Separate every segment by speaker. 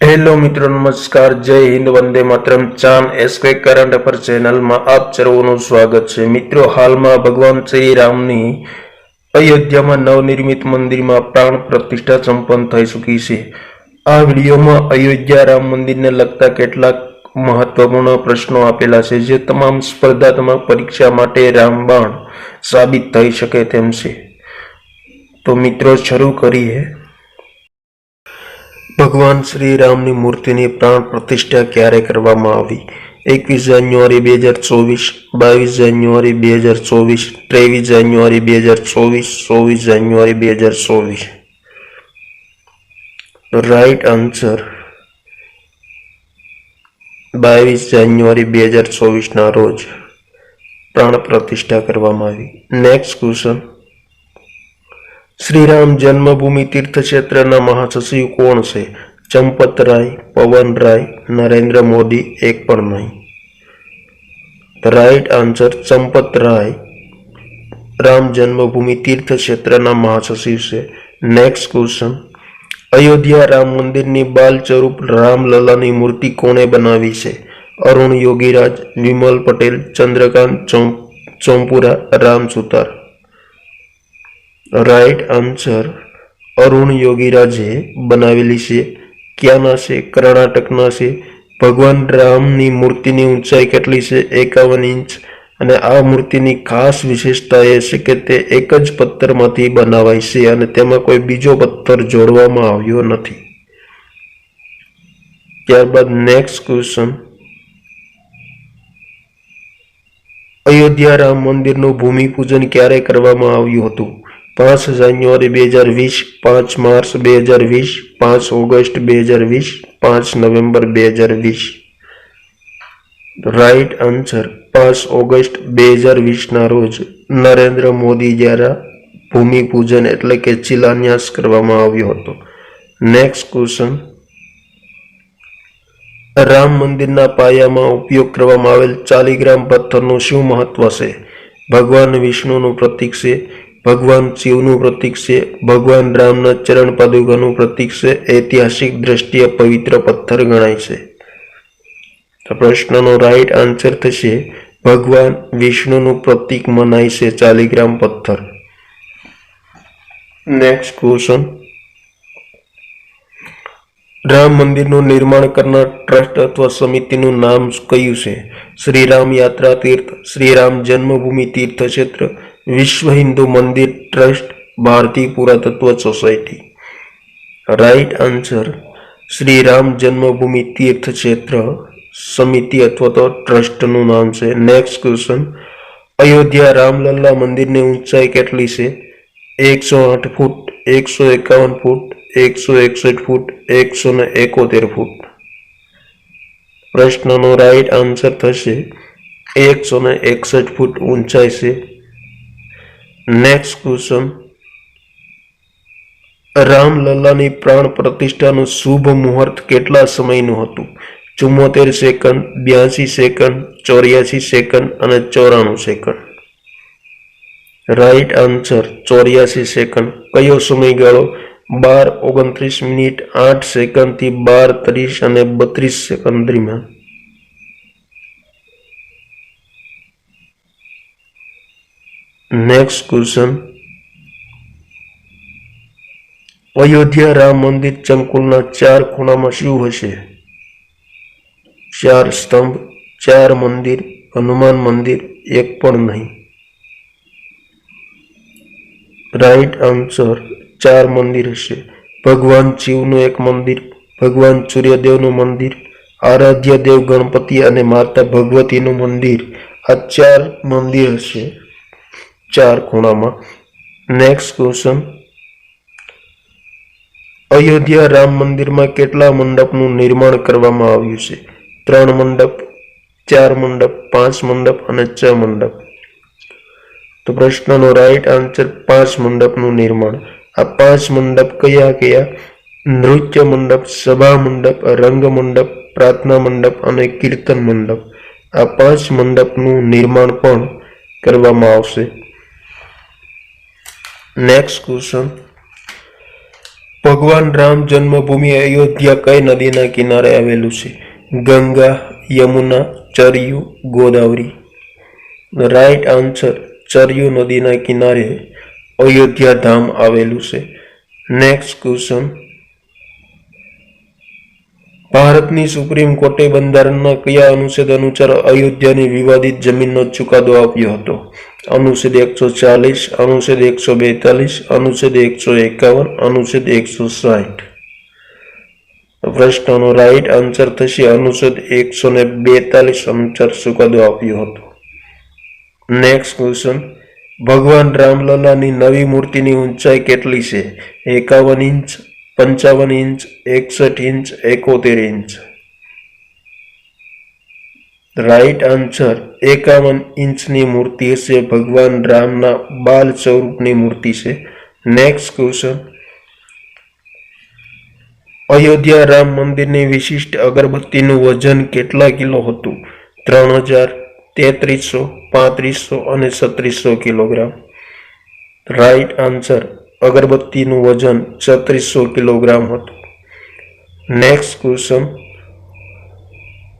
Speaker 1: Hello મિત્રો, નમસ્કાર, જય હિન્દ, વંદે માતરમ, ચાંદ એસકે કરંટ અફેર ચેનલમાં આપ સર્વનું સ્વાગત છે. મિત્રો, હાલમાં ભગવાન શ્રી રામની અયોધ્યામાં નવનિર્મિત મંદિરમાં પ્રાણ પ્રતિષ્ઠા સંપન્ન થઈ ચૂકી છે. આ વિડીયોમાં અયોધ્યા રામ મંદિરને લગતા કેટલાક મહત્વપૂર્ણ પ્રશ્નો આપેલા છે, જે તમામ સ્પર્ધાત્મક પરીક્ષા માટે રામબાણ સાબિત થઈ શકે તેમ છે. તો મિત્રો, શરૂ કરીએ. ભગવાન શ્રી રામની મૂર્તિની પ્રાણ પ્રતિષ્ઠા ક્યારે કરવામાં આવી? એકવીસ જાન્યુઆરી બે હજાર ચોવીસ, બાવીસ જાન્યુઆરી બે હજાર ચોવીસ, ત્રેવીસ જાન્યુઆરી બે હજાર ચોવીસ ચોવીસ જાન્યુઆરી બે હજાર ચોવીસ. રાઈટ આન્સર બાવીસ જાન્યુઆરી બે હજાર ચોવીસના રોજ પ્રાણ પ્રતિષ્ઠા કરવામાં આવી. નેક્સ્ટ ક્વેશ્ચન શ્રીરામ જન્મભૂમિ તીર્થક્ષેત્રના મહાસચિવ કોણ છે? ચંપત રાય, પવન રાય, નરેન્દ્ર મોદી, એક પણ નહીં. Right answer, Champat Rai. Ram Janmabhoomi તીર્થક્ષેત્રના મહાસચિવ છે. નેક્સ્ટ ક્વેશ્ચન અયોધ્યા રામ મંદિરની બાલ સ્વરૂપ રામલલાની મૂર્તિ કોણે બનાવી છે? અરુણ યોગીરાજ, વિમલ પટેલ, ચંદ્રકાંત ચોંપુરા, રામ સુતાર. રાઈટ આન્સર અરુણ યોગીરાજે બનાવેલી છે. ક્યાંના છે? કર્ણાટકના છે. ભગવાન રામની મૂર્તિની ઊંચાઈ કેટલી છે? એકાવન ઇંચ. અને આ મૂર્તિની ખાસ વિશેષતા એ છે કે તે એક જ પથ્થરમાંથી બનાવાય છે અને તેમાં કોઈ બીજો પથ્થર જોડવામાં આવ્યો નથી. ત્યારબાદ નેક્સ્ટ ક્વેશ્ચન અયોધ્યા રામ મંદિરનું ભૂમિપૂજન ક્યારે કરવામાં આવ્યું હતું? પાંચ જાન્યુઆરી બે હજાર વીસ, પાંચ માર્ચ બે હજાર વીસ, પાંચ ઓગસ્ટ બે હજાર વીસ, પાંચ નવેમ્બર બે હજાર વીસ. રાઈટ આન્સર પાંચ ઓગસ્ટ બે હજાર વીસના રોજ નરેન્દ્ર મોદી દ્વારા ભૂમિપૂજન એટલે કે શિલાન્યાસ કરવામાં આવ્યો હતો. નેક્સ્ટ ક્વેશ્ચન રામ મંદિરના પાયામાં ઉપયોગ કરવામાં આવેલ ચાલીગ્રામ પથ્થરનું શું મહત્વ છે? ભગવાન વિષ્ણુનું પ્રતીક છે. ભગવાન શિવનું પ્રતીક છે ભગવાન રામના ચરણ પાદુકાનું પ્રતીક છે ઐતિહાસિક દ્રષ્ટિએ પવિત્ર પથ્થર ગણાય છે. પ્રશ્નનો રાઈટ આન્સર થશે, ભગવાન વિષ્ણુનું પ્રતીક મનાય છે ચાલીગ્રામ પથ્થર. નેક્સ્ટ ક્વેશ્ચન રામ મંદિરનું નિર્માણ કરનાર ટ્રસ્ટ અથવા સમિતિનું નામ કયું છે? શ્રી રામ યાત્રા તીર્થ શ્રી રામ જન્મભૂમિ તીર્થ ક્ષેત્ર વિશ્વ હિન્દુ મંદિર trust, Bharatiya Puratatva society. Right answer Shri Ram Janmabhoomi Teerth Kshetra સમિતિ અથવા તો ટ્રસ્ટનું નામ છે. નેક્સ્ટ ક્વેશ્ચન અયોધ્યા રામલલ્લા મંદિરની ઊંચાઈ કેટલી છે? એકસો આઠ ફૂટ, એકસો એકાવન ફૂટ, એકસો એકસઠ ફૂટ, એકસો ને એકોતેર ફૂટ. પ્રશ્નનો રાઈટ આન્સર થશે. એકસો ને એકસઠ ફૂટ ઊંચાઈ છે. નેક્સ્ટ ક્વેશ્ચન રામલલ્લાની પ્રાણ પ્રતિષ્ઠાનું શુભ મુહૂર્ત કેટલા સમયનું હતું? ચુમ્મોતેર સેકન્ડ, બ્યાસી સેકન્ડ, ચોર્યાસી સેકન્ડ અને ચોરાણું સેકન્ડ. રાઈટ આન્સર, ચોર્યાસી સેકન્ડ. કયો સમયગાળો? બાર ઓગણત્રીસ મિનિટ આઠ સેકન્ડથી બાર, ત્રીસ અને બત્રીસ સેકન્ડ દરમિયાન. નેક્સ્ટ ક્વેશ્ચન અયોધ્યા રામ મંદિર ચંકુલના ચાર ખૂણામાં શું હશે ચાર સ્તંભ ચાર મંદિર હનુમાન મંદિર એક પણ નહીં રાઈટ આન્સર ચાર મંદિર હશે ભગવાન શિવનું એક મંદિર ભગવાન સૂર્યદેવનું મંદિર આરાધ્ય દેવ ગણપતિ અને માતા ભગવતીનું મંદિર આ ચાર મંદિર હશે ચાર ખૂણામાં. નેક્સ્ટ ક્વેશ્ચન અયોધ્યા રામ મંદિરમાં કેટલા મંડપનું નિર્માણ કરવામાં આવ્યું છે? ત્રણ મંડપ, ચાર મંડપ, પાંચ મંડપ અને છ મંડપ. તો પ્રશ્નનો રાઈટ આન્સર પાંચ મંડપનું નિર્માણ. આ પાંચ મંડપ કયા કયા? નૃત્ય મંડપ, સભા મંડપ, રંગ મંડપ, પ્રાર્થના મંડપ અને કીર્તન મંડપ. આ પાંચ મંડપનું નિર્માણ પણ કરવામાં આવશે. નેક્સ્ટ ક્વેશ્ચન ભગવાન રામ જન્મભૂમિ અયોધ્યા કઈ નદીના કિનારે આવેલું છે? ગંગા, યમુના, ચરયુ, ગોદાવરી. રાઈટ આન્સર ચરયુ નદીના કિનારે અયોધ્યા ધામ આવેલું છે. નેક્સ્ટ ક્વેશ્ચન ભારતની સુપ્રીમ કોર્ટે બંધારણના કયા અનુચ્છેદ અનુસાર અયોધ્યાની વિવાદિત જમીનનો ચુકાદો આપ્યો હતો. અનુચ્છેદ એકસો ચાલીસ, અનુચ્છેદ એકસો બેતાલીસ, અનુચ્છેદ એકસો એકાવન, અનુચ્છેદ એકસો સાઠ પ્રશ્નનો રાઈટ આન્સર થશે. અનુચ્છેદ એકસો ને બેતાલીસ અનુસાર ચુકાદો આપ્યો હતો. નેક્સ્ટ ક્વેશ્ચન ભગવાન રામલલાની નવી મૂર્તિની ઊંચાઈ કેટલી છે? એકાવન ઇંચ પંચાવન ઇંચ, એકસઠ ઇંચ, એકોતેર ઇંચ. રાઈટ આન્સર, એકાવન ઇંચની મૂર્તિ હશે ભગવાન રામના બાલ સ્વરૂપની મૂર્તિ છે. નેક્સ્ટ ક્વેશ્ચન અયોધ્યા રામ મંદિરની વિશિષ્ટ અગરબત્તીનું વજન કેટલા કિલો હતું? ત્રણ હજાર, તેત્રીસો, પાંત્રીસો અને છત્રીસો કિલોગ્રામ. રાઈટ આન્સર અગરબત્તીનું વજન છત્રીસો કિલોગ્રામ હતું. નેક્સ્ટ ક્વેશ્ચન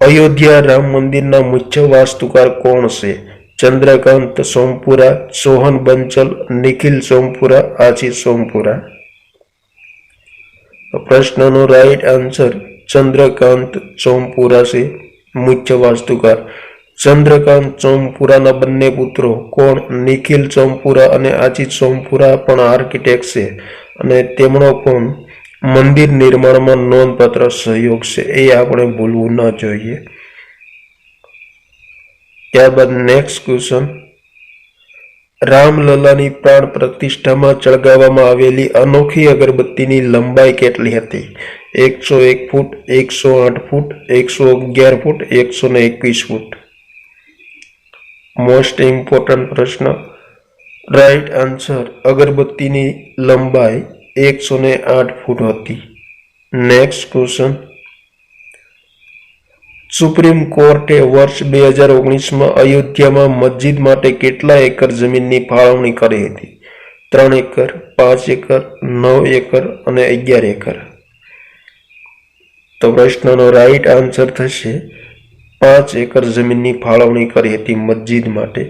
Speaker 1: અયોધ્યા રામ મંદિરના મુખ્ય વાસ્તુકાર કોણ છે? ચંદ્રકાંત સોમપુરા, સોહન બંચલ, નિખિલ સોમપુરા આશી સોમપુરા. પ્રશ્નનો રાઈટ આન્સર ચંદ્રકાંત સોમપુરા છે, મુખ્ય વાસ્તુકાર. ચંદ્રકાંત ચોમપુરાના બંને પુત્રો કોણ? નિખિલ ચોમપુરા અને આચિત ચોમપુરા પણ આર્કિટેક્ટ છે. અને તેમનો પણ મંદિર નિર્માણમાં નોંધપાત્ર સહયોગ છે. એ આપણે ભૂલવું ન જોઈએ. ત્યારબાદ નેક્સ્ટ ક્વેશ્ચન રામલલાની પ્રાણ પ્રતિષ્ઠામાં ચળગાવવામાં આવેલી અનોખી અગરબત્તીની લંબાઈ કેટલી હતી? એકસો એક ફૂટ, એકસો આઠ ફૂટ, એકસો અગિયાર ફૂટ, એકસો ને એકવીસ ફૂટ. મોસ્ટ ઇમ્પોર્ટન્ટ પ્રશ્ન. રાઈટ આન્સર અગરબત્તીની લંબાઈ એકસો ને આઠ ફૂટ હતી. નેક્સ્ટ ક્વેશ્ચન સુપ્રીમ કોર્ટે વર્ષ બે હજાર ઓગણીસમાં અયોધ્યામાં મસ્જિદ માટે કેટલા એકર જમીનની ફાળવણી કરી હતી? ત્રણ એકર, પાંચ એકર, નવ એકર અને અગિયાર એકર. તો પ્રશ્નનો રાઈટ આન્સર થશે. પાંચ એકર જમીનની ફાળવણી કરી હતી મસ્જિદ માટે.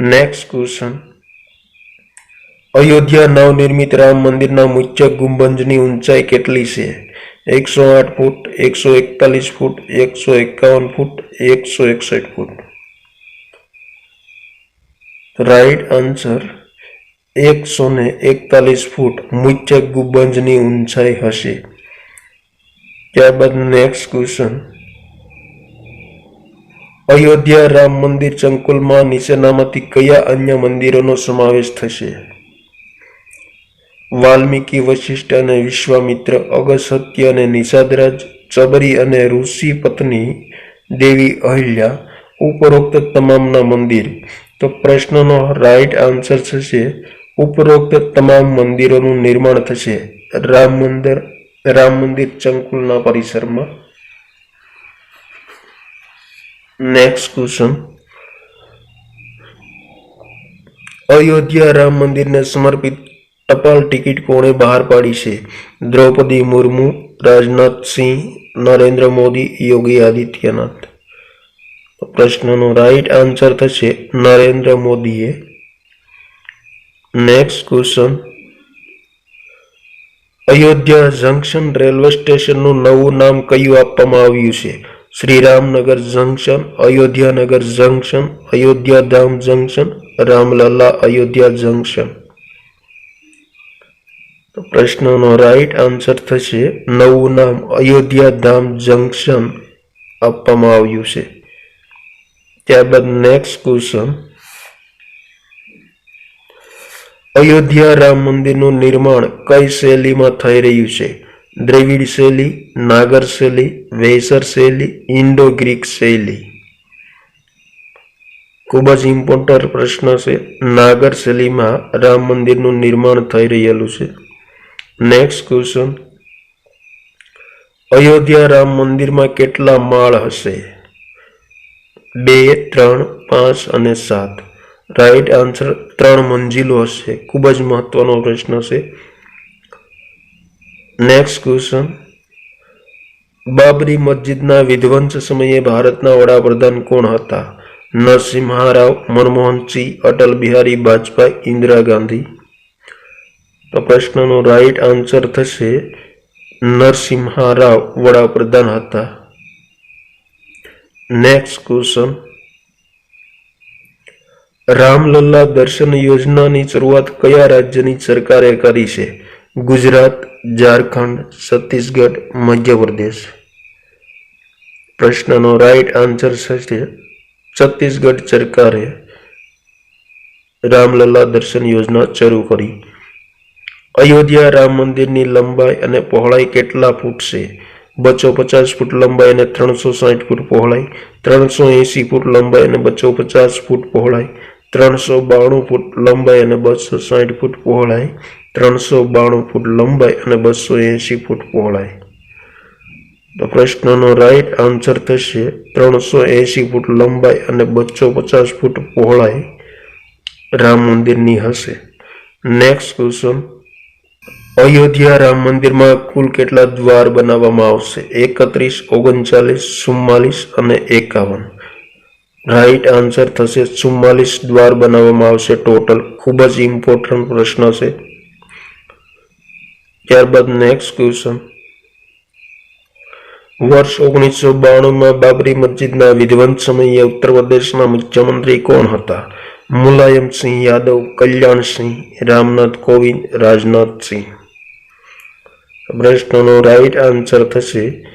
Speaker 1: નેક્સ્ટ ક્વેશ્ચન અયોધ્યા નવનિર્મિત રામ મંદિરના મુખ્ય ગુંબજની ઊંચાઈ કેટલી છે? એકસો આઠ ફૂટ, એકસો એકતાલીસ ફૂટ, એકસો એકાવન ફૂટ, એકસો એકસઠ ફૂટ. રાઈટ આન્સર એકસો ને એકતાલીસ ફૂટ મુખ્ય ગુંબજની ઊંચાઈ હશે. ત્યારબાદ નેક્સ્ટ ક્વેશ્ચન અયોધ્યા રામ મંદિર સંકુલમાં નીચેનામાંથી કયા અન્ય મંદિરોનો સમાવેશ થશે? વાલ્મીકી વશિષ્ઠ અને વિશ્વામિત્ર, અગસત્ય અને નિષાદરાજ, ચબરી અને ઋષિ પત્ની દેવી અહિલ્યા, ઉપરોક્ત તમામના મંદિર. તો પ્રશ્નનો રાઈટ આન્સર થશે, ઉપરોક્ત તમામ મંદિરોનું નિર્માણ થશે. રામ મંદિર રામ મંદિર ચંકુલના પરિસરમાં. નેક્સ્ટ ક્વેશ્ચન અયોધ્યા રામ મંદિરને સમર્પિત ટપાલ ટિકિટ કોણે બહાર પાડી છે? દ્રૌપદી મુર્મુ, રાજનાથ સિંહ, નરેન્દ્ર મોદી, યોગી આદિત્યનાથ. પ્રશ્નનો રાઈટ આન્સર થશે નરેન્દ્ર મોદીએ. Next question Ayodhya junction railway સ્ટેશનનું નવું નામ કયું આપવામાં આવ્યું છે? Shriramnagar junction, Ayodhyanagar junction Ayodhya Dham junction, Ramlalla Ayodhya junction. પ્રશ્નનો રાઈટ આન્સર થશે, નવું નામ અયોધ્યા ધામ જંકશન આપવામાં આવ્યું છે. ત્યારબાદ નેક્સ્ટ ક્વેશ્ચન અયોધ્યા રામ મંદિરનું નિર્માણ કઈ શૈલીમાં થઈ રહ્યું છે? દ્રવિડ શૈલી નાગર શૈલી વેસર શૈલી ઇન્ડો ગ્રીક શૈલી ખૂબ જ ઇમ્પોર્ટન્ટ પ્રશ્ન છે. નાગર શૈલીમાં રામ મંદિરનું નિર્માણ થઈ રહેલું છે. નેક્સ્ટ ક્વેશ્ચન અયોધ્યા રામ મંદિરમાં કેટલા માળ હશે? બે, ત્રણ, પાંચ અને સાત. રાઈટ આન્સર ત્રણ મંજિલો હશે. ખૂબ જ મહત્વનો પ્રશ્ન છે. નેક્સ્ટ ક્વેશ્ચન બાબરી મસ્જિદના વિધ્વંસ સમયે ભારતના વડાપ્રધાન કોણ હતા? નરસિંહા રાવ મનમોહનસિંહ, અટલ બિહારી વાજપેયી ઇન્દિરા ગાંધી? તો પ્રશ્નનો રાઈટ આન્સર થશે નરસિંહા રાવ વડાપ્રધાન હતા. નેક્સ્ટ ક્વેશ્ચન રામલલ્લા દર્શન યોજનાની શરૂઆત કયા રાજ્યની સરકારે કરી છે? ગુજરાત ઝારખંડ છત્તીસગઢ મધ્યપ્રદેશ પ્રશ્નનો રાઈટ આન્સર છે છત્તીસગઢ સરકારે રામલલ્લા દર્શન યોજના શરૂ કરી. અયોધ્યા રામ મંદિરની લંબાઈ અને પહોળાઈ કેટલા ફૂટ છે? બસો પચાસ ફૂટ લંબાઈ અને ત્રણસો સાઠ ફૂટ પહોળાઈ, ત્રણસો એંસી ફૂટ લંબાઈ અને બસો પચાસ ફૂટ પહોળાઈ, ત્રણસો બાણું ફૂટ લંબાઈ અને બસો સાઠ ફૂટ પહોળાઈ ત્રણસો બાણું ફૂટ લંબાઈ અને બસો એંસી ફૂટ પહોળાઈ. તો પ્રશ્નનો રાઈટ આન્સર થશે ત્રણસો એંશી ફૂટ લંબાઈ અને બસો પચાસ ફૂટ પહોળાઈ. રામ મંદિરની હશે. નેક્સ્ટ ક્વેશ્ચન અયોધ્યા રામ મંદિરમાં કુલ કેટલા દ્વાર બનાવવામાં આવશે? એકત્રીસ, ઓગણચાલીસ, ચુમ્માલીસ અને એકાવન. રાઈટ આન્સર થશે ચુમ્માલીસ દ્વાર બનાવવામાં આવશે ટોટલ ખૂબ જ ઇમ્પોર્ટન્ટ પ્રશ્ન છે. ત્યારબાદ નેક્સ્ટ ક્વેશ્ચન વર્ષ ઓગણીસો બાણુંમાં બાબરી મસ્જિદના વિધ્વંસ સમયે ઉત્તર પ્રદેશના મુખ્યમંત્રી કોણ હતા? મુલાયમસિંહ યાદવ કલ્યાણસિંહ રામનાથ કોવિંદ રાજનાથસિંહ પ્રશ્નનો રાઈટ આન્સર થશે.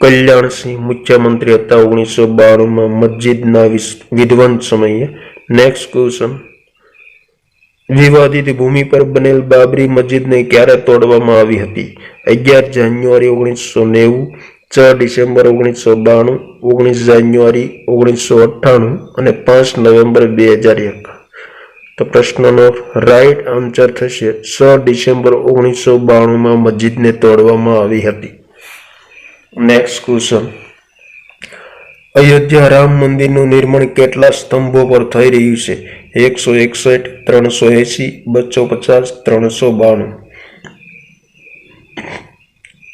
Speaker 1: કલ્યાણસિંહ મુખ્યમંત્રી હતા ઓગણીસો બાણુંમાં મસ્જિદના વિસ- વિધ્વંસ સમયે. નેક્સ્ટ ક્વેશ્ચન વિવાદિત ભૂમિ પર બનેલ બાબરી મસ્જિદને ક્યારે તોડવામાં આવી હતી? અગિયાર જાન્યુઆરી ઓગણીસો નેવું છ ડિસેમ્બર ઓગણીસો બાણું, ઓગણીસ જાન્યુઆરી ઓગણીસો અઠ્ઠાણું અને પાંચ નવેમ્બર બે હજાર એક. તો પ્રશ્નનો રાઈટ આન્સર થશે. છ ડિસેમ્બર ઓગણીસો બાણુંમાં મસ્જિદને તોડવામાં આવી હતી. નેક્સ્ટ ક્વેશ્ચન અયોધ્યા રામ મંદિરનું નિર્માણ કેટલા સ્તંભો પર થઈ રહ્યું છે? એકસો એકસઠ, ત્રણસો એંશી બસો પચાસ, ત્રણસો બાણું.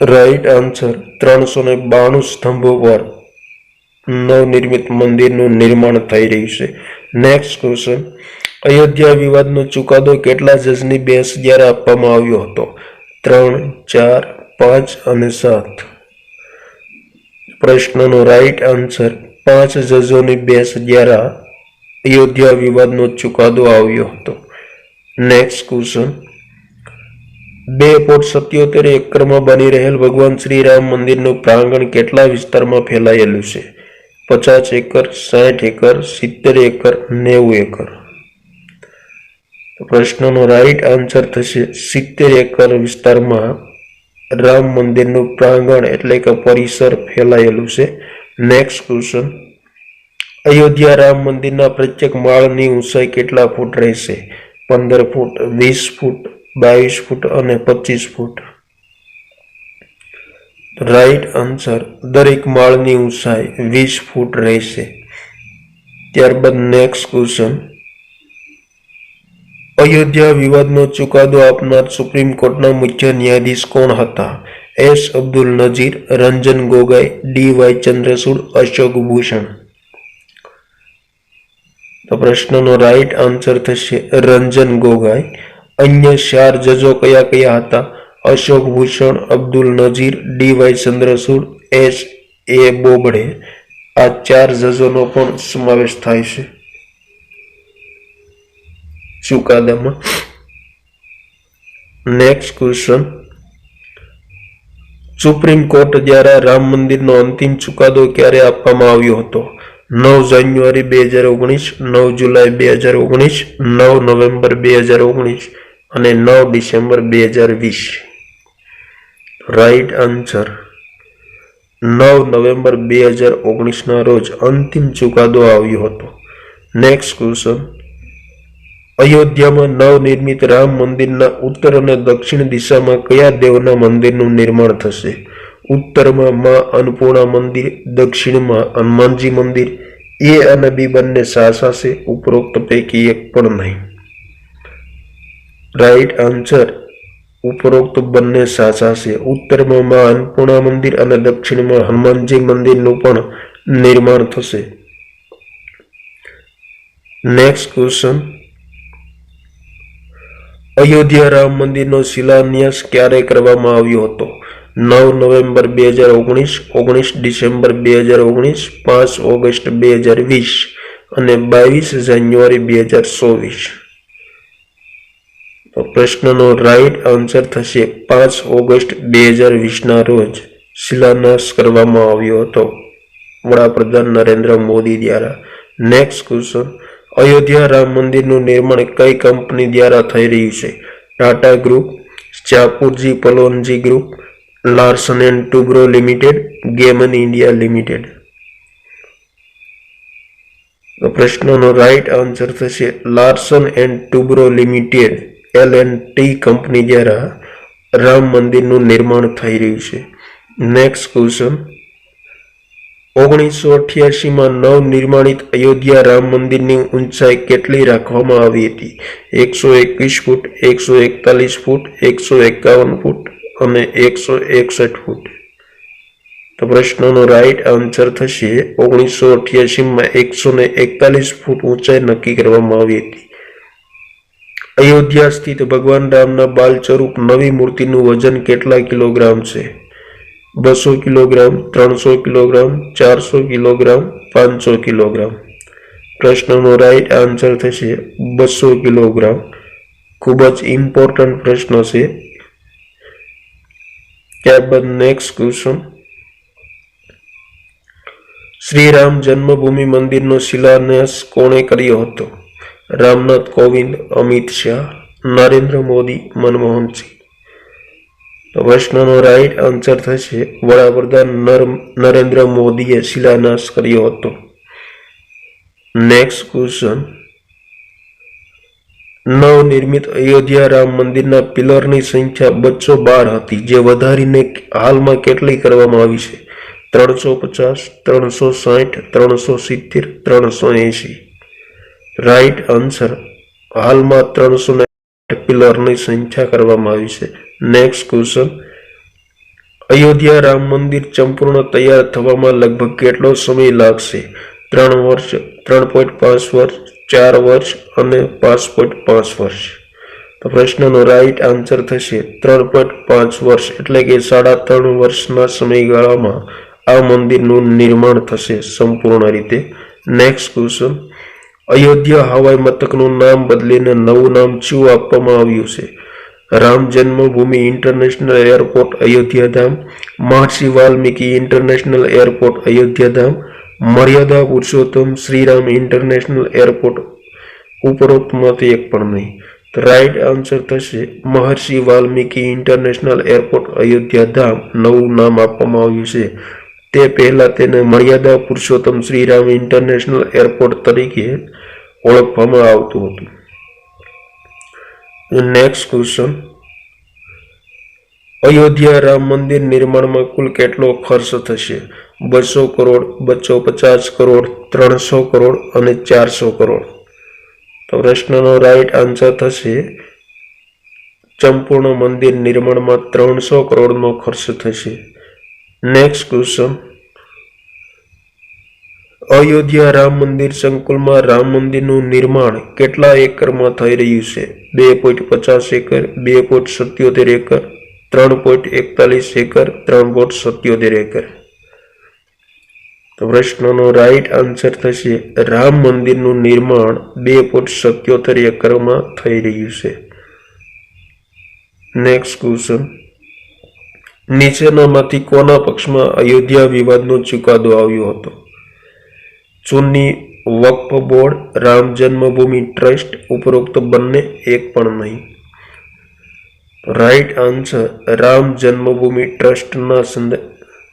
Speaker 1: રાઈટ આન્સર ત્રણસો ને બાણું સ્તંભો પર નવનિર્મિત મંદિરનું નિર્માણ થઈ રહ્યું છે. નેક્સ્ટ ક્વેશ્ચન અયોધ્યા વિવાદનો ચુકાદો કેટલા જજની બેસ દ્વારા આપવામાં આવ્યો હતો? ત્રણ, ચાર, પાંચ અને સાત. પ્રશ્નનો રાઈટ આન્સર પાંચ જજોની બેસ દ્વારા અયોધ્યા વિવાદનો ચુકાદો આવ્યો હતો. નેક્સ્ટ ક્વેશ્ચન બે પોઈન્ટ સત્યોતેર એકરમાં બની રહેલ ભગવાન શ્રી રામ મંદિરનું પ્રાંગણ કેટલા વિસ્તારમાં ફેલાયેલું છે? પચાસ એકર, સાઠ એકર, સિત્તેર એકર, નેવું એકર? પ્રશ્નનો રાઈટ આન્સર થશે સિત્તેર એકર વિસ્તારમાં રામ મંદિરનું પ્રાંગણ એટલે કે પરિસર ફેલાયેલું છે. નેક્સ્ટ ક્વેશ્ચન અયોધ્યા રામ મંદિરના પ્રત્યેક માળની ઊંચાઈ કેટલા ફૂટ રહેશે? પંદર ફૂટ, વીસ ફૂટ, બાવીસ ફૂટ અને પચીસ ફૂટ? રાઈટ આન્સર દરેક માળની ઊંચાઈ વીસ ફૂટ રહેશે. ત્યારબાદ નેક્સ્ટ ક્વેશ્ચન અયોધ્યા વિવાદનો ચુકાદો આપનાર સુપ્રીમ કોર્ટના મુખ્ય ન્યાયાધીશ કોણ હતા? S Abdul Nazeer, Ranjan Gogoi, D Y Chandrachud, Ashok Bhushan. તો પ્રશ્નનો રાઈટ આન્સર થશે રંજન ગોગાઈ. અન્ય ચાર જજો કયા કયા હતા? Ashok Bhushan, Abdul Nazeer, D Y Chandrachud S A Bobde. આ ચાર જજોનો પણ સમાવેશ થાય છે. ચુકાદામાં નેક્સ્ટ ક્વેશ્ચન સુપ્રીમ કોર્ટ દ્વારા રામ મંદિરનો અંતિમ ચુકાદો ક્યારે આપવામાં આવ્યો હતો? નવ જાન્યુઆરી બે હજાર ઓગણીસ, નવ જુલાઈ બે હજાર ઓગણીસ, નવ નવેમ્બર બે હજાર ઓગણીસ અને નવ ડિસેમ્બર બે હજાર વીસ. Right answer. નવ નવેમ્બર બે હજાર ઓગણીસના રોજ અંતિમ ચુકાદો આવ્યો હતો. નેક્સ્ટ ક્વેશ્ચન અયોધ્યામાં નવનિર્મિત રામ મંદિરના ઉત્તર અને દક્ષિણ દિશામાં કયા દેવના મંદિરનું નિર્માણ થશે? ઉત્તરમાં માં અન્નપૂર્ણા મંદિર, દક્ષિણમાં હનુમાનજી મંદિર, એ અને બી બંને સાસા છે ઉપરોક્ત પૈકી એક પણ નહીં. રાઈટ આન્સર ઉપરોક્ત બંને સાચા છે ઉત્તરમાં માં અન્નપૂર્ણા મંદિર અને દક્ષિણમાં હનુમાનજી મંદિરનું પણ નિર્માણ થશે. નેક્સ્ટ ક્વેશ્ચન અયોધ્યા રામ મંદિરનો શિલાન્યાસ ક્યારે કરવામાં આવ્યો હતો? નવ નવેમ્બર બે હજાર ઓગણીસ ઓગણીસ ડિસેમ્બર બે હજાર ઓગણીસ, પાંચ ઓગસ્ટ બે હજાર વીસ અને બાવીસ જાન્યુઆરી બે હજાર ચોવીસ. પ્રશ્નનો રાઈટ આન્સર થશે પાંચ ઓગસ્ટ બે હજાર વીસના રોજ. શિલાન્યાસ કરવામાં આવ્યો હતો વડાપ્રધાન નરેન્દ્ર મોદી દ્વારા. નેક્સ્ટ ક્વેશ્ચન અયોધ્યા રામ મંદિરનું નિર્માણ કઈ કંપની દ્વારા થઈ રહ્યું છે? Tata group Shapoorji Pallonji group Larsen and Toubro limited Gammon India limited પ્રશ્નનો રાઈટ આન્સર થશે Larsen and Toubro limited L and T company દ્વારા રામ મંદિરનું નિર્માણ થઈ રહ્યું છે નેક્સ્ટ ક્વેશ્ચન ઓગણીસો અઠ્યાસીમાં નવનિર્માણિત અયોધ્યા રામ મંદિરની ઊંચાઈ કેટલી રાખવામાં આવી હતી એકસો એકવીસ ફૂટ એકસો એકતાલીસ ફૂટ એકસો એકાવન ફૂટ અને એકસો એકસઠ ફૂટ. તો પ્રશ્નનો રાઈટ આન્સર થશે. ઓગણીસો અઠ્યાસીમાં એકસો ને એકતાલીસ ફૂટ ઊંચાઈ નક્કી કરવામાં આવી હતી. અયોધ્યા સ્થિત ભગવાન રામના બાલ સ્વરૂપ નવી મૂર્તિનું વજન કેટલા કિલોગ્રામ છે? બસો કિલોગ્રામ, ત્રણસો કિલોગ્રામ, ચારસો કિલોગ્રામ, પાંચસો કિલોગ્રામ? પ્રશ્નનો રાઈટ આન્સર થશે બસો કિલોગ્રામ. ખૂબ જ ઇમ્પોર્ટન્ટ પ્રશ્ન છે. ત્યારબાદ નેક્સ્ટ ક્વેશ્ચન શ્રી રામ જન્મભૂમિ મંદિરનો શિલાન્યાસ કોણે કર્યો હતો? રામનાથ કોવિંદ, અમિત શાહ, નરેન્દ્ર મોદી મનમોહનસિંહ તો પ્રશ્નનો રાઈટ આન્સર થશે, વડાપ્રધાન નર- નરેન્દ્ર મોદીએ શિલાન્યાસ કર્યો હતો. નેક્સ્ટ ક્વેશ્ચન નવનિર્મિત અયોધ્યા રામ મંદિરના પિલરની સંખ્યા બસો બાર હતી, જે વધારીને હાલમાં કેટલી કરવામાં આવી છે? ત્રણસો પચાસ, ત્રણસો સાઠ, ત્રણસો સિત્તેર, ત્રણસો એંશી. રાઈટ આન્સર હાલમાં ત્રણસો પિલરની સંખ્યા કરવામાં આવી છે. નેક્સ્ટ ક્વેશ્ચન અયોધ્યા રામ મંદિર સંપૂર્ણ તૈયાર થવામાં લગભગ કેટલો સમય લાગશે? ત્રણ વર્ષ, ત્રણ પોઈન્ટ પાંચ વર્ષ ચાર વર્ષ અને પાંચ પોઈન્ટ પાંચ વર્ષ. તો પ્રશ્નનો રાઈટ આન્સર થશે ત્રણ પોઈન્ટ પાંચ વર્ષ એટલે કે સાડા ત્રણ વર્ષના સમયગાળામાં આ મંદિરનું નિર્માણ થશે સંપૂર્ણ રીતે. નેક્સ્ટ ક્વેશ્ચન અયોધ્યા હવાઈ મથકનું નામ બદલીને નવું નામ શું આપવામાં આવ્યું છે? Ram Janmabhoomi international airport Ayodhya Dham. Maharshi Valmiki international airport Ayodhya Dham. Maryada Purushottam Shriram international airport ઉપરોક્તમાંથી એક પણ નહીં. તો રાઈટ આન્સર થશે. Maharshi Valmiki international airport Ayodhya Dham. નવું નામ આપવામાં આવ્યું છે. તે પહેલાં તેને મર્યાદા પુરુષોત્તમ શ્રીરામ ઇન્ટરનેશનલ એરપોર્ટ તરીકે ઓળખવામાં આવતું હતું. નેક્સ્ટ ક્વેશ્ચન અયોધ્યા રામ મંદિર નિર્માણમાં કુલ કેટલો ખર્ચ થશે? બસો કરોડ, બસો પચાસ કરોડ, ત્રણસો કરોડ અને ચારસો કરોડ. તો પ્રશ્નનો રાઈટ આન્સર થશે, સંપૂર્ણ મંદિર નિર્માણમાં ત્રણસો કરોડનો ખર્ચ થશે. નેક્સ્ટ ક્વેશ્ચન અયોધ્યા રામ મંદિર સંકુલમાં રામ મંદિરનું નિર્માણ કેટલા એકરમાં થઈ રહ્યું છે? બે પોઈન્ટ પચાસ એકર, બે પોઈન્ટ સત્યોતેર એકર, ત્રણ પોઈન્ટ એકતાલીસ એકર, ત્રણ પોઈન્ટ સત્યોતેર એકર. તો પ્રશ્નનો રાઈટ આન્સર થશે. રામ મંદિરનું નિર્માણ બે પોઈન્ટ સત્યોતેર એકરમાં થઈ રહ્યું છે. નેક્સ્ટ ક્વેશ્ચન નીચેનામાંથી કોના પક્ષમાં અયોધ્યા વિવાદનો ચુકાદો આવ્યો હતો? સુન્ની વક્ફ બોર્ડ, રામ જન્મભૂમિ ટ્રસ્ટ ઉપરોક્ત બંને એક પણ નહીં. રાઈટ આન્સર રામ જન્મભૂમિ ટ્રસ્ટના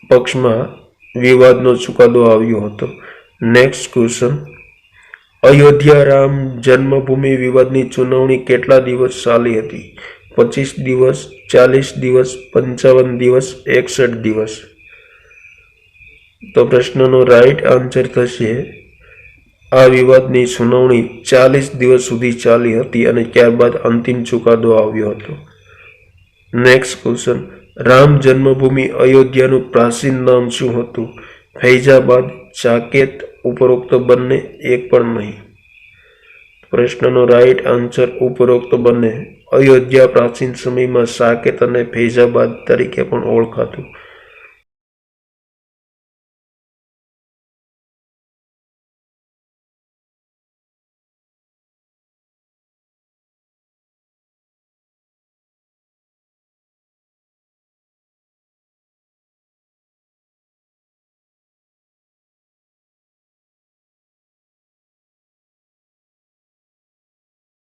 Speaker 1: પક્ષમાં વિવાદનો ચુકાદો આવ્યો હતો. નેક્સ્ટ ક્વેશ્ચન અયોધ્યા રામ જન્મભૂમિ વિવાદની સુનાવણી કેટલા દિવસ ચાલી હતી? પચીસ દિવસ, ચાલીસ દિવસ, પંચાવન દિવસ, એકસઠ દિવસ? તો પ્રશ્નનો રાઈટ આન્સર થશે. આ વિવાદની સુનાવણી ચાલીસ દિવસ સુધી ચાલી હતી અને ત્યારબાદ અંતિમ ચુકાદો આવ્યો હતો. નેક્સ્ટ ક્વેશ્ચન રામ જન્મભૂમિ અયોધ્યાનું પ્રાચીન નામ શું હતું? ફૈજાબાદ સાકેત ઉપરોક્ત બંને એક પણ નહીં. પ્રશ્નનો રાઈટ આન્સર ઉપરોક્ત બંને. અયોધ્યા પ્રાચીન સમયમાં સાકેત અને ફૈજાબાદ તરીકે પણ ઓળખાતું.